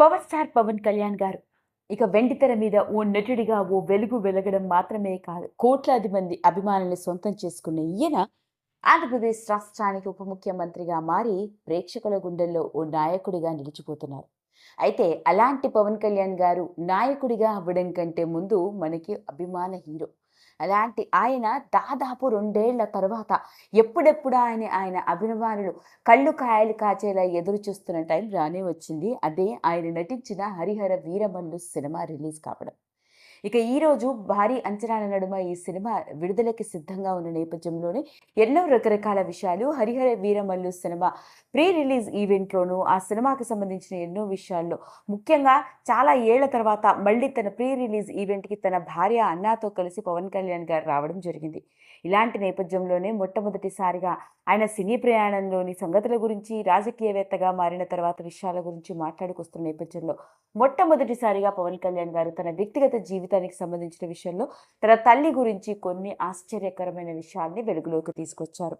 Power star Pawan Kalyan గారు. ఇక వెండితెర మీద ఓ నటుడిగా ఓ వెలుగు వెలగడం మాత్రమే కాదు కోట్లాది మంది అభిమానుల్ని సొంతం చేసుకున్న ఈయన ఆంధ్రప్రదేశ్ రాష్ట్రానికి ఉప ముఖ్యమంత్రిగా మారి ప్రేక్షకుల గుండెల్లో ఓ నాయకుడిగా నిలిచిపోతున్నారు. అయితే అలాంటి పవన్ కళ్యాణ్ గారు నాయకుడిగా అవ్వడం కంటే ముందు మనకి అభిమాన హీరో. అలాంటి ఆయన దాదాపు రెండేళ్ళ తర్వాత ఎప్పుడెప్పుడు ఆయన ఆయన అభిమానులు కళ్ళు కాయలు కాచేలా ఎదురు చూస్తున్న టైం రానే వచ్చింది. అదే ఆయన నటించిన హరిహర వీరమల్లు సినిమా రిలీజ్ కావడం. ఇక ఈరోజు భారీ అంచనాల నడుమ ఈ సినిమా విడుదలకి సిద్ధంగా ఉన్న నేపథ్యంలోనే ఎన్నో రకరకాల విషయాలు Harihara Veeramallu cinema pre release ఈవెంట్లోనూ ఆ సినిమాకి సంబంధించిన ఎన్నో విషయాల్లో ముఖ్యంగా చాలా ఏళ్ళ తర్వాత మళ్ళీ తన ప్రీ రిలీజ్ ఈవెంట్కి తన భార్య అన్నాతో కలిసి పవన్ కళ్యాణ్ గారు రావడం జరిగింది. ఇలాంటి నేపథ్యంలోనే మొట్టమొదటిసారిగా ఆయన సినీ ప్రయాణంలోని సంగతుల గురించి రాజకీయవేత్తగా మారిన తర్వాత విషయాల గురించి మాట్లాడుకొస్తున్న నేపథ్యంలో మొట్టమొదటిసారిగా పవన్ కళ్యాణ్ గారు తన వ్యక్తిగత జీవితానికి సంబంధించిన విషయంలో తన తల్లి గురించి కొన్ని ఆశ్చర్యకరమైన విషయాల్ని వెలుగులోకి తీసుకొచ్చారు.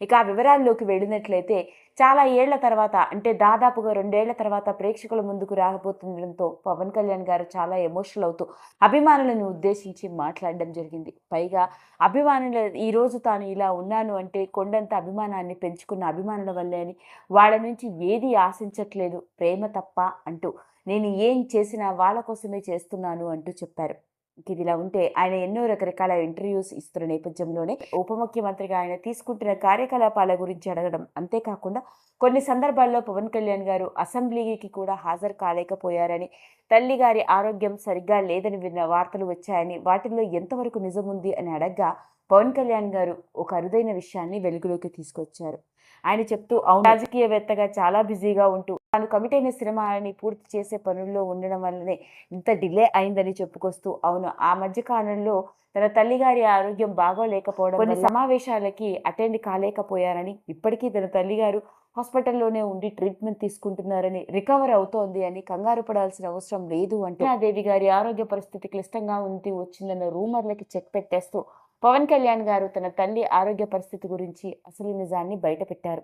ఇక ఆ వివరాల్లోకి వెళ్ళినట్లయితే చాలా ఏళ్ళ తర్వాత అంటే దాదాపుగా రెండేళ్ళ తర్వాత ప్రేక్షకుల ముందుకు రాకపోతుండడంతో పవన్ కళ్యాణ్ గారు చాలా ఎమోషనల్ అవుతూ అభిమానులను ఉద్దేశించి మాట్లాడడం జరిగింది. పైగా అభిమానుల ఈరోజు తాను ఇలా ఉన్నాను అంటే కొండంత అభిమానాన్ని పెంచుకున్న అభిమానుల వల్లే అని వాళ్ళ నుంచి ఏది ఆశించట్లేదు. ప్రేమ తప్ప అంటూ నేను ఏం చేసినా వాళ్ళ కోసమే చేస్తున్నాను అంటూ చెప్పారు. ఇదిలా ఇది ఇలా ఉంటే ఆయన ఎన్నో రకరకాల ఇంటర్వ్యూస్ ఇస్తున్న నేపథ్యంలోనే ఉప ముఖ్యమంత్రిగా ఆయన తీసుకుంటున్న కార్యకలాపాల గురించి అడగడం. అంతేకాకుండా కొన్ని సందర్భాల్లో పవన్ కళ్యాణ్ గారు అసెంబ్లీకి కూడా హాజరు కాలేకపోయారని తల్లి గారి ఆరోగ్యం సరిగ్గా లేదని విన్న వార్తలు వచ్చాయని వాటిల్లో ఎంతవరకు నిజముంది అని అడగ్గా పవన్ కళ్యాణ్ గారు ఒక అరుదైన విషయాన్ని వెలుగులోకి తీసుకొచ్చారు. ఆయన చెప్తూ అవును రాజకీయవేత్తగా చాలా బిజీగా ఉంటూ తాను కమిట్ అయిన సినిమాని పూర్తి చేసే పనుల్లో ఉండడం వల్లనే ఇంత డిలే అయిందని చెప్పుకొస్తూ అవును ఆ మధ్య కాలంలో తన తల్లిగారి ఆరోగ్యం బాగోలేకపోవడం కొన్ని సమావేశాలకి అటెండ్ కాలేకపోయారని ఇప్పటికీ తన తల్లిగారు హాస్పిటల్లోనే ఉండి ట్రీట్మెంట్ తీసుకుంటున్నారని రికవర్ అవుతోంది అని కంగారు పడాల్సిన అవసరం లేదు అంటూ దేవి గారి ఆరోగ్య పరిస్థితి క్లిష్టంగా ఉంది వచ్చిందన్న రూమర్లకి చెక్ పెట్టేస్తూ పవన్ కళ్యాణ్ గారు తన తల్లి ఆరోగ్య పరిస్థితి గురించి అసలు నిజాన్ని బయటపెట్టారు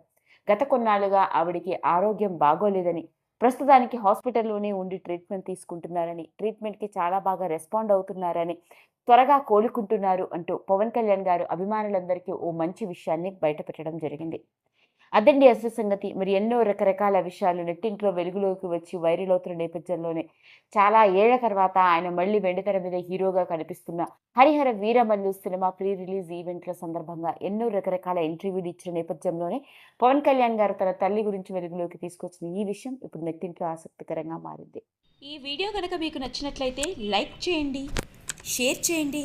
గత కొన్నాళ్ళుగా ఆవిడికి ఆరోగ్యం బాగోలేదని ప్రస్తుతానికి హాస్పిటల్లోనే ఉండి ట్రీట్మెంట్ తీసుకుంటున్నారని ట్రీట్మెంట్కి చాలా బాగా రెస్పాండ్ అవుతున్నారని త్వరగా కోలుకుంటున్నారు అంటూ పవన్ కళ్యాణ్ గారు అభిమానులందరికీ ఓ మంచి విషయాన్ని బయటపెట్టడం జరిగింది. అదండి అసలు సంగతి. మరి ఎన్నో రకరకాల విషయాలు నెట్టింట్లో వెలుగులోకి వచ్చి వైరల్ అవుతున్న నేపథ్యంలోనే. చాలా ఏళ్ళ తర్వాత ఆయన మళ్ళీ వెండితెర మీద హీరోగా కనిపిస్తున్న Harihara Veeramallu cinema pre release ఈవెంట్ల సందర్భంగా ఎన్నో రకరకాల ఇంటర్వ్యూలు ఇచ్చిన నేపథ్యంలోనే పవన్ కళ్యాణ్ గారు తన తల్లి గురించి వెలుగులోకి తీసుకొచ్చిన ఈ విషయం ఇప్పుడు నెట్టింట్లో ఆసక్తికరంగా మారింది. ఈ వీడియో కనుక మీకు నచ్చినట్లయితే లైక్ చేయండి షేర్ చేయండి.